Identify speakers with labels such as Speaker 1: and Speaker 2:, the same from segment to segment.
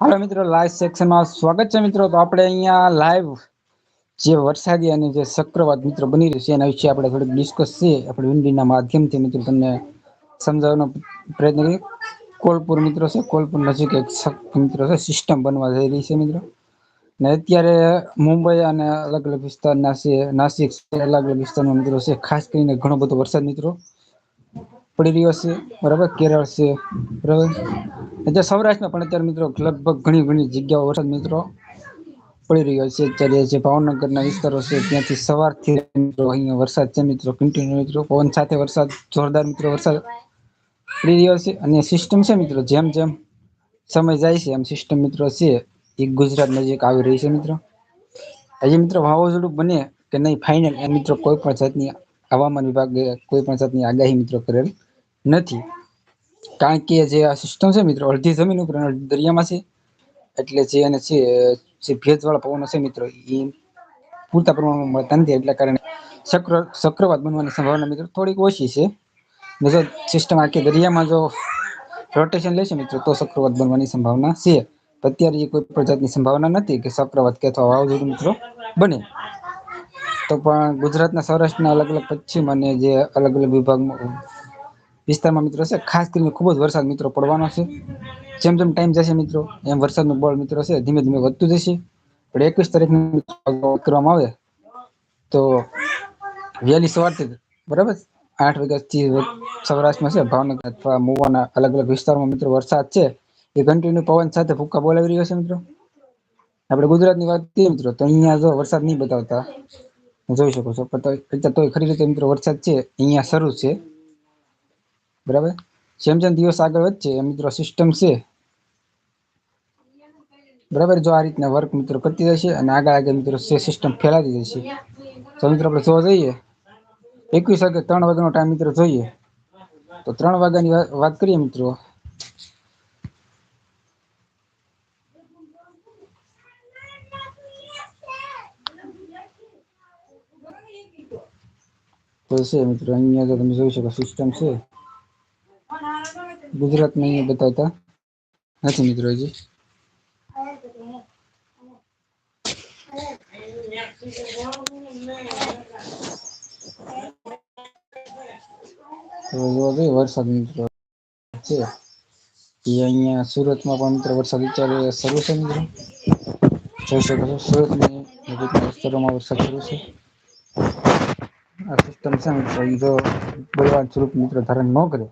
Speaker 1: હાલો મિત્રો લાઈવ સેક્શનમાં સ્વાગત છે મિત્રો. તો આપણે અહીંયા લાઈવ જે વરસાદી અને જે ચક્રવાત મિત્રો બની રહ્યું છે, એના વિશે આપણે થોડીક ડિસ્કસ છે. આપણે વિન્ડીના માધ્યમથી મિત્રો તમને સમજાવવાનો પ્રયત્ન કરીએ. કોલપુર મિત્રો છે, કોલપુર નજીક એક મિત્રો છે સિસ્ટમ બનવા જઈ રહી છે મિત્રો. ને અત્યારે મુંબઈ અને અલગ અલગ વિસ્તારના છે, નાસિક અલગ અલગ વિસ્તારના મિત્રો છે. ખાસ કરીને ઘણો બધો વરસાદ મિત્રો પડી રહ્યો છે. બરાબર? કેરળ છે. બરાબર? અ સૌરાષ્ટ્રમાં પણ અત્યારે મિત્રો લગભગ ઘણી ઘણી જગ્યાઓ વરસાદ મિત્રો પડી રહ્યો છે. અત્યારે જે ભાવનગરના વિસ્તારો છે, ત્યાંથી સવારથી અહિયાં વરસાદ છે મિત્રો કન્ટિન્યુ મિત્રો. પવન સાથે વરસાદ, જોરદાર મિત્રો વરસાદ પડી રહ્યો છે અને સિસ્ટમ છે મિત્રો, જેમ જેમ સમય જાય છે એમ સિસ્ટમ મિત્રો છે. એ ગુજરાત નજીક આવી રહી છે મિત્રો. હજી મિત્રો વાવાઝોડું બને કે નહીં ફાઇનલ એ મિત્રો કોઈ પણ જાતની હવામાન વિભાગે કોઈ પણ જાતની આગાહી મિત્રો કરેલ નથી. કારણ કે જે આ સિસ્ટમ છે મિત્રો, અડધી જમીન ઉપર દરિયામાં છે. એટલે જે એને છે જે ભેજવાળા પવનો છે મિત્રો, એ પૂરતા પ્રમાણમાં મળતા નથી. એટલા કારણે ચક્ર, ચક્રવાત બનવાની સંભાવના મિત્રો થોડીક ઓછી છે. જો સિસ્ટમ આખી દરિયામાં જો રોટેશન લેશે મિત્રો, તો ચક્રવાત બનવાની સંભાવના છે. અત્યારે કોઈ પ્રજાતિની સંભાવના નથી કે ચક્રવાત કે અથવા વાવાઝોડું મિત્રો બને. તો પણ ગુજરાતના સૌરાષ્ટ્રના અલગ અલગ પશ્ચિમ અને જે અલગ અલગ વિભાગમાં વિસ્તારમાં મિત્રો છે. ખાસ કરીને ખૂબ જ વરસાદ મિત્રો પડવાનો છે. જેમ જેમ ટાઈમ જશે મિત્રો, એમ વરસાદ ન બળ મિત્રો છે, ધીમે ધીમે વધતું જશે. પણ એકવીસ તારીખ કરવામાં આવે, તો વહેલી સવારથી બરાબર આઠ વાગ્યાથી સૌરાષ્ટ્રમાં છે, ભાવનગર અથવા મુવાના અલગ અલગ વિસ્તારમાં મિત્રો વરસાદ છે. એ કન્ટિન્યુ પવન સાથે ફૂકા બોલાવી રહ્યો છે મિત્રો. આપણે ગુજરાતની વાત કરીએ મિત્રો, તો અહીંયા જો વરસાદ નહીં બતાવતા જોઈ શકો છો. પણ તો ખરી રીતે મિત્રો વરસાદ છે, અહીંયા શરૂ છે. બરાબર? જેમ જેમ દિવસ આગળ વધશે એ મિત્રો સિસ્ટમ છે. બરાબર? જો આ રીતના વર્ક મિત્રો કરતી જશે અને આગળ આગળ મિત્રો સિસ્ટમ ફેલાતી જશે. તો મિત્રો આપડે જોવા જઈએ, એકવીસ વાગે ત્રણ વાગ્યાનો ટાઈમ મિત્રો જોઈએ. તો ત્રણ વાગ્યા ની વાત કરીએ મિત્રો. તો છે મિત્રો, અહિયાં તમે જોઈ શકો સિસ્ટમ છે. ગુજરાતમાં અહીંયા બતાવતા? નથી મિત્રો હજી? વરસાદ મિત્રો છે. એ અહિયાં સુરતમાં પણ મિત્રો વરસાદ વિચાર શરૂ છે મિત્રો. જોઈ શકો છો સુરતની વિસ્તારોમાં વરસાદ શરૂ છે. આ સિસ્ટમ છે મિત્રો એ જો બળવાન સ્વરૂપ મિત્રો ધારણ ન કરે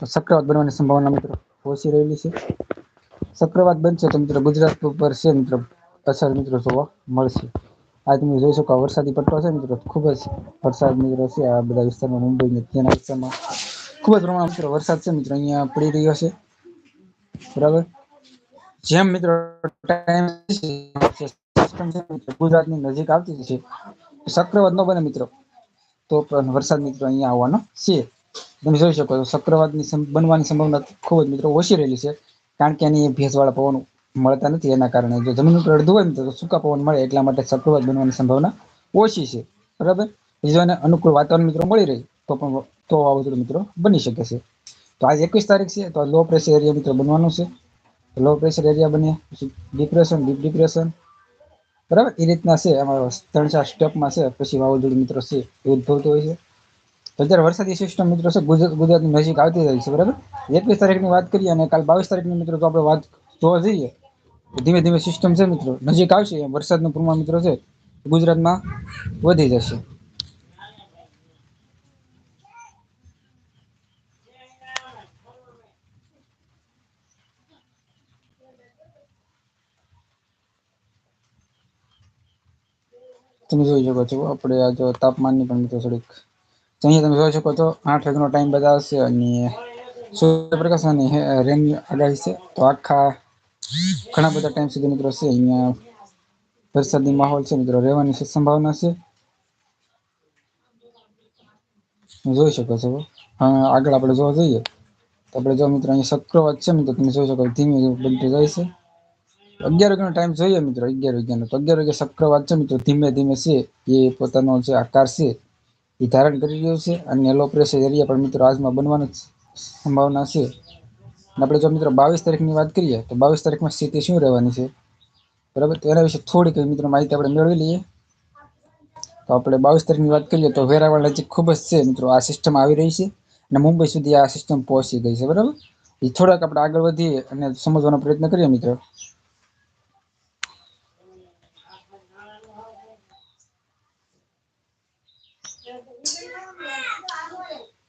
Speaker 1: તો ચક્રવાત બનવાની સંભાવના મિત્રો ઓછી રહેલી છે. ચક્રવાત બનશે તો મિત્રો ગુજરાત ઉપર છે મિત્રો અસર મિત્રો જોવા મળશે. આ તમે જોઈ શકો વરસાદી પટ્ટો છે મિત્રો, ખૂબ જ વરસાદ મિત્રો છે. આ બધા વિસ્તારમાં મુંબઈ ત્યાંના વિસ્તારમાં ખૂબ જ પ્રમાણ મિત્રો વરસાદ છે મિત્રો, અહીંયા પડી રહ્યો છે. બરાબર? જેમ મિત્રો ગુજરાતની નજીક આવતી છે ચક્રવાત નો બને મિત્રો, તો વરસાદ મિત્રો અહીંયા આવવાનો છે. તમે જોઈ શકો છો ચક્રવાતની બનવાની સંભાવના ખૂબ જ મિત્રો ઓછી રહેલી છે, કારણ કે એની ભેંસવાળા પવન મળતા નથી એના કારણે. જો જમીન ઉપર અડધું હોય ને તો સૂકા પવન મળે એટલા માટે ચક્રવાત બનવાની સંભાવના ઓછી છે. બરાબર? બીજોને અનુકૂળ વાતાવરણ મિત્રો મળી રહે, તો પણ તો વાવાઝોડું મિત્રો બની શકે છે. તો આજ એકવીસ તારીખ છે, તો લો પ્રેશર એરિયા મિત્રો બનવાનું છે. લો પ્રેશર એરિયા બને પછી ડિપ્રેશન ડીપ ડિપ્રેશન બરાબર? એ રીતના છે અમારા ત્રણ ચાર સ્ટેપમાં છે, પછી વાવાઝોડું મિત્રો છે, એવું થતું હોય છે. અત્યારે વરસાદી સિસ્ટમ મિત્રો છે ગુજરાતની નજીક આવતી રહી છે, બરાબર? એકવીસ તારીખની વાત કરીએ અને કાલ બાવીસ તારીખની મિત્રો તો આપણે વાત જોવા જઈએ. ધીમે ધીમે સિસ્ટમ છે મિત્રો, નજીક આવશે વરસાદનું પ્રમાણ મિત્રો છે, ગુજરાતમાં વધી જશે. તમે જોઈ શકો છો આપડે આ તાપમાનની પણ મિત્રો થોડીક અહીંયા તમે જોઈ શકો છો, આઠ વાગ્યાનો ટાઈમ બતાવશે અને સૂર્યપ્રકાશ અને રેન આગાહી છે. તો આખા ઘણા બધા ટાઈમ સુધી મિત્રો છે, અહીંયા વરસાદી માહોલ છે, મિત્રો, રહેવાની છે, સંભાવના છે. જોઈ શકો છો. આગળ આપણે જોવા જઈએ, તો આપણે જો મિત્રો અહીંયા ચક્રવાત છે, મિત્રો, તમે જોઈ શકો ધીમે બનતું જાય છે. અગિયાર વાગ્યાનો ટાઈમ જોઈએ, મિત્રો, અગિયાર વાગ્યાનો, તો અગિયાર વાગ્યા ચક્રવાત છે, મિત્રો, ધીમે ધીમે છે, એ પોતાનો જે આકાર છે એ ધારણ કરી રહ્યું છે અને લો પ્રેશર એરિયા પણ મિત્રો આજમાં બનવાની સંભાવના છે. આપણે જો મિત્રો બાવીસ તારીખની વાત કરીએ, તો બાવીસ તારીખમાં સ્થિતિ શું રહેવાની છે. બરાબર તો એના વિશે થોડીક મિત્રો માહિતી આપણે મેળવી લઈએ. તો આપણે બાવીસ તારીખની વાત કરીએ, તો વેરાવળ નજીક ખૂબ જ છે મિત્રો આ સિસ્ટમ આવી રહી છે. અને મુંબઈ સુધી આ સિસ્ટમ પહોંચી ગઈ છે બરાબર. એ થોડાક આપણે આગળ વધીએ અને સમજવાનો પ્રયત્ન કરીએ મિત્રો.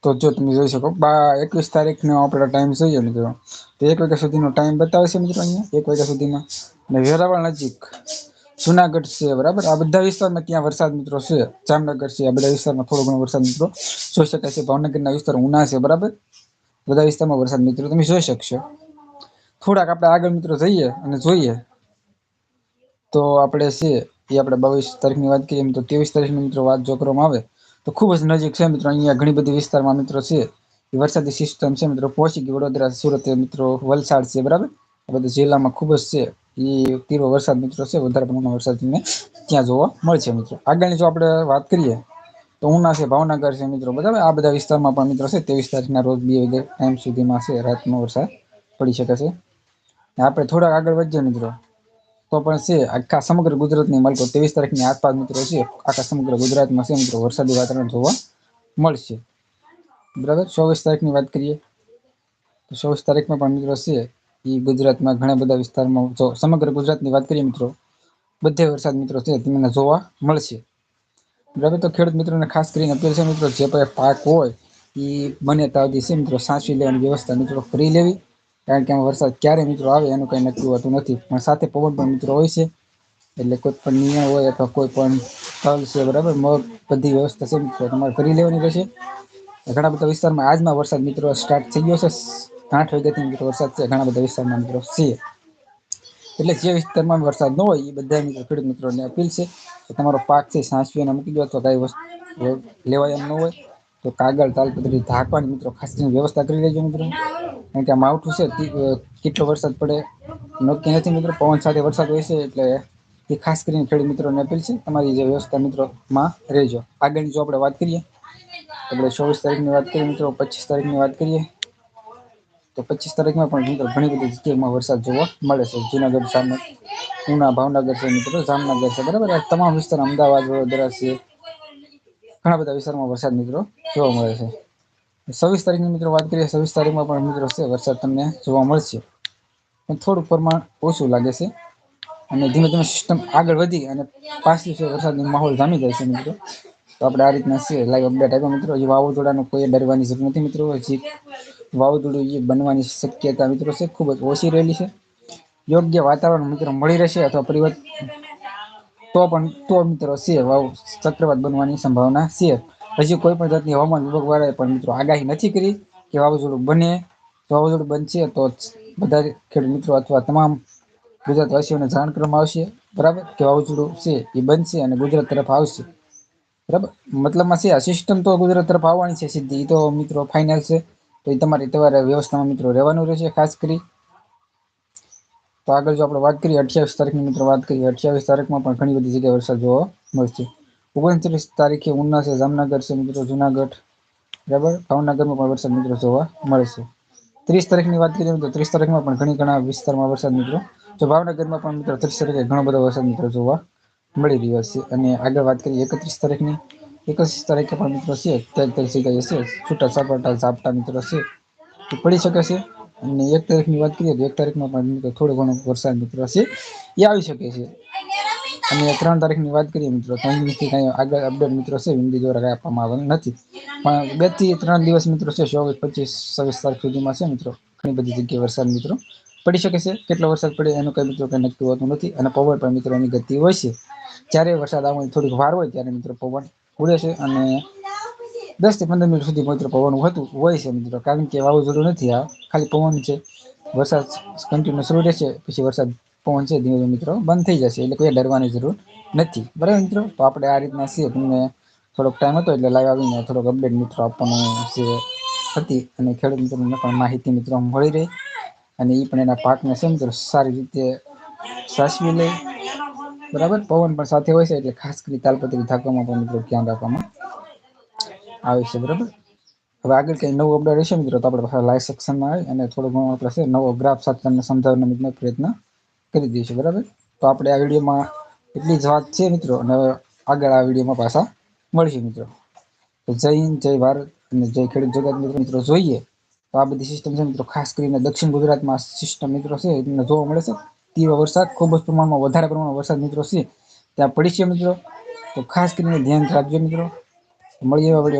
Speaker 1: તો જો તમે જોઈ શકો, બા, એકવીસ તારીખનો નો ટાઈમ જોઈએ મિત્રો. તો એક વાગ્યા સુધીનો ટાઈમ બતાવે છે મિત્રો અહીંયા. એક વાગ્યા સુધીમાં. અને વેરાવળ નજીક. જુનાગઢ છે, બરાબર? આ બધા વિસ્તારમાં ત્યાં વરસાદ મિત્રો છે. જામનગર છે, આ બધા વિસ્તારમાં થોડો ઘણો વરસાદ મિત્રો. જોઈ શકાય છે, ભાવનગરના વિસ્તાર ઉના છે, બરાબર? બધા વિસ્તારમાં વરસાદ મિત્રો. તમે જોઈ શકશો. થોડાક આપણે આગળ મિત્રો જઈએ અને જોઈએ. તો આપણે છે, એ આપણે બાવીસ તારીખની વાત કરીએ તો ત્રેવીસ તારીખની મિત્રો વાત જો કરવામાં આવે તો ખૂબ જ નજીક છે મિત્રો. અહીંયા ઘણી બધી વિસ્તારમાં મિત્રો છે. વરસાદી સિસ્ટમ છે મિત્રો. પહોંચી ગઈ વડોદરા સુરત મિત્રો વલસાડ છે, બરાબર. આ બધા જિલ્લામાં ખૂબ જ છે. એ તીવ્ર વરસાદ મિત્રો છે. વધારે પ્રમાણમાં વરસાદ ત્યાં જોવા મળશે મિત્રો. આગળની જો આપણે વાત કરીએ, તો ઉના છે, ભાવનગર છે મિત્રો. બરાબર? આ બધા વિસ્તારમાં પણ મિત્રો છે. ત્રેવીસ તારીખના રોજ બે ટાઈમ સુધીમાં છે. રાતનો વરસાદ પડી શકે છે. આપણે થોડાક આગળ વધીએ મિત્રો. તો પણ છે, આખા સમગ્ર ગુજરાતની મળતો ત્રેવીસ તારીખની આસપાસ મિત્રો છે, આખા સમગ્ર ગુજરાતમાં છે મિત્રો વરસાદી વાતાવરણ જોવા મળશે. બરાબર? ચોવીસ તારીખની વાત કરીએ તો ચોવીસ તારીખમાં પણ મિત્રો છે એ ગુજરાતમાં ઘણા બધા વિસ્તારમાં જો સમગ્ર ગુજરાતની વાત કરીએ મિત્રો, બધે વરસાદ મિત્રો છે, તમને જોવા મળશે. બરાબર? તો ખેડૂત મિત્રોને ખાસ કરીને અપીલ છે મિત્રો, જે પાક હોય એ બને તાવથી છે મિત્રો, સાચવી લેવાની વ્યવસ્થા મિત્રો કરી લેવી. કારણ કે વરસાદ ક્યારે મિત્રો આવે એનું કઈ નક્કી હોતું નથી. પણ સાથે પવન પણ મિત્રો હોય છે. એટલે કોઈ પણ નિયમ હોય અથવા કોઈ પણ તલ છે, બરાબર? મગ, બધી વ્યવસ્થા છે મિત્રો. તમારે કરી લેવાની રહેશે. ઘણા બધા વિસ્તારમાં આજમાં વરસાદ મિત્રો સ્ટાર્ટ થઈ ગયો છે. આઠ વાગ્યાથી મિત્રો વરસાદ છે. ઘણા બધા વિસ્તારમાં મિત્રો છે. એટલે જે વિસ્તારમાં વરસાદ ન હોય, એ બધા ખેડૂત મિત્રોને અપીલ છે કે તમારો પાક છે સાચવીને મૂકી દો તો કાંઈ વસ્તુ લેવાય એમ ન હોય, તો કાગળ, તાલપત્રી ઢાંકવાની મિત્રો ખાસ વ્યવસ્થા કરી લેજો મિત્રો. કારણ કે માવઠું છે કેટલો વરસાદ પડે? નક્કી નથી મિત્રો પવન સાથે વરસાદ હોય છે, એટલે એ ખાસ કરીને ખેડૂત મિત્રોને અપીલ છે, તમારી જે વ્યવસ્થા મિત્રો માં રેજો આગળની જો આપણે વાત કરીએ, આપણે ચોવીસ તારીખની વાત કરીએ મિત્રો, પચીસ તારીખની વાત કરીએ, તો પચીસ તારીખમાં પણ મિત્રો ઘણી બધી જગ્યામાં વરસાદ જોવા મળે છે. જુનાગઢ સામે, ઉના, ભાવનગર છે મિત્રો, જામનગર છે, બરાબર? તમામ વિસ્તાર અમદાવાદ, વડોદરા છે, ઘણા બધા વિસ્તારમાં વરસાદ મિત્રો જોવા મળે છે. છવ્વીસ તારીખની મિત્રો વાત કરીએ, છવ્વીસ તારીખમાં પણ મિત્રો છે, વરસાદ તમને જોવા મળશે. પણ થોડુંક પ્રમાણ ઓછું લાગે છે. અને ધીમે ધીમે સિસ્ટમ આગળ વધી અને પાંચ દિવસે વરસાદનો માહોલ જામી જાય છે મિત્રો. તો આપણે આ રીતના લાઈવ અપડેટ આપ્યો મિત્રો. વાવાઝોડાનું કોઈ ડરવાની જરૂર નથી મિત્રો. હજી વાવાઝોડું જે બનવાની શક્યતા મિત્રો છે, ખૂબ જ ઓછી રહેલી છે. યોગ્ય વાતાવરણ મિત્રો મળી રહેશે અથવા પરિવર્તન તો પણ તો મિત્રો છે, વાવ ચક્રવાત બનવાની સંભાવના છે. હજી કોઈ પણ જાતની હવામાન વિભાગ વાળા પણ મિત્રો આગાહી નથી કરી કે વાવાઝોડું બને. વાવાઝોડું બનશે તો બધા ખેડૂત મિત્રો અથવા તમામ ગુજરાતવાસીઓને જાણ કરવામાં આવશે. બરાબર? કે વાવાઝોડું છે એ બનશે અને ગુજરાત તરફ આવશે. બરાબર? મતલબમાં છે આ સિસ્ટમ તો ગુજરાત તરફ આવવાની છે સીધી. તો મિત્રો ફાઇનલ છે. તો એ તમારે તમારે વ્યવસ્થામાં મિત્રો રહેવાનું રહેશે ખાસ કરી. તો આગળ જો આપણે વાત કરીએ અઠ્યાવીસ તારીખની મિત્રો વાત કરીએ. અઠ્યાવીસ તારીખમાં પણ ઘણી બધી જગ્યાએ વરસાદ જોવા મળશે. ઓગણત્રીસ તારીખે ઉના છે જામનગર છે મિત્રો જુનાગઢ. બરાબર? ભાવનગરમાં પણ વરસાદ મિત્રો જોવા મળે છે ત્રીસ તારીખની વાત કરીએ તો ત્રીસ તારીખમાં પણ ઘણી ઘણા વિસ્તારમાં વરસાદ મિત્રો. તો ભાવનગરમાં પણ મિત્રો ત્રીસ તારીખે ઘણો બધો વરસાદ મિત્રો જોવા મળી રહ્યો છે. અને આગળ વાત કરીએ એકત્રીસ તારીખની. એકત્રીસ તારીખે પણ મિત્રો છે જગ્યા છે છૂટા સાપટા ઝાપટા મિત્રો છે પડી શકે છે. અને એક તારીખની વાત કરીએ તો એક તારીખમાં પણ થોડો ઘણો વરસાદ મિત્રો છે એ આવી શકે છે. અને ત્રણ તારીખની વાત કરીએ મિત્રો આગળ અપડેટ મિત્રો છે દ્વારા આપવામાં આવેલ નથી. પણ બે ત્રણ દિવસ મિત્રો છે, ચોવીસ, પચીસ, છવ્વીસ તારીખ સુધીમાં છે મિત્રો. ઘણી બધી જગ્યાએ વરસાદ મિત્રો પડી શકે છે. કેટલો વરસાદ પડે એનું કંઈ મિત્રો કઈ નક્કી હોતું નથી અને પવન પણ મિત્રો એની ગતિ હોય છે. જ્યારે વરસાદ આવવાની થોડીક વાર હોય ત્યારે મિત્રો પવન ઉડે છે અને દસથી પંદર મિનિટ સુધી મિત્રો પવન હતું હોય છે મિત્રો. કારણ કે વાવાઝોડું નથી આ, ખાલી પવન છે. વરસાદ કન્ટિન્યુ શરૂ રહેશે પછી વરસાદ છે ધીમે ધીમે મિત્રો, બંધ થઈ જશે એટલે કોઈ ડરવાની જરૂર નથી. બરાબર મિત્રો? તો આપણે આ રીતના છીએ. તમને થોડોક ટાઈમ હતો એટલે લાઈવ આવીને થોડોક અપડેટ મિત્રો આપવાનો છે હતી અને ખેડૂત મિત્રોને પણ માહિતી મિત્રો મળી રહી. અને એ પણ એના પાકને છે મિત્રો સારી રીતે સાચવી લે. બરાબર? પવન પણ સાથે હોય છે એટલે ખાસ કરી તાલપત્રી થાકવામાં પણ મિત્રો ધ્યાન રાખવામાં આવે છે. બરાબર? હવે આગળ કઈ નવું અપડેટ હશે મિત્રો, તો આપણે પાછા લાઈવ સેક્શનમાં આવી અને થોડો ઘણો આપણે નવો ગ્રાફ સાથે તમને સમજાવવાનો પ્રયત્ન કરી દઈશું બરાબર? તો આપણે આ વિડીયોમાં એટલી જ વાત છે મિત્રો, અને આગળ આ વિડીયોમાં પાછા મળીશું મિત્રો. તો જય હિન્દ, જય ભારત, અને જય ખેડૂત જગત મિત્રો. મિત્રો, જોઈએ તો આ બધી સિસ્ટમ છે મિત્રો, ખાસ કરીને દક્ષિણ ગુજરાતમાં સિસ્ટમ મિત્રો છે તમને જોવા મળે છે. તીવ્ર વરસાદ, ખૂબ જ પ્રમાણમાં વધારે પ્રમાણમાં વરસાદ મિત્રો છે, ત્યાં પડી છે મિત્રો. તો ખાસ કરીને ધ્યાન રાખજો મિત્રો. મળીએ વિડીયોમાં.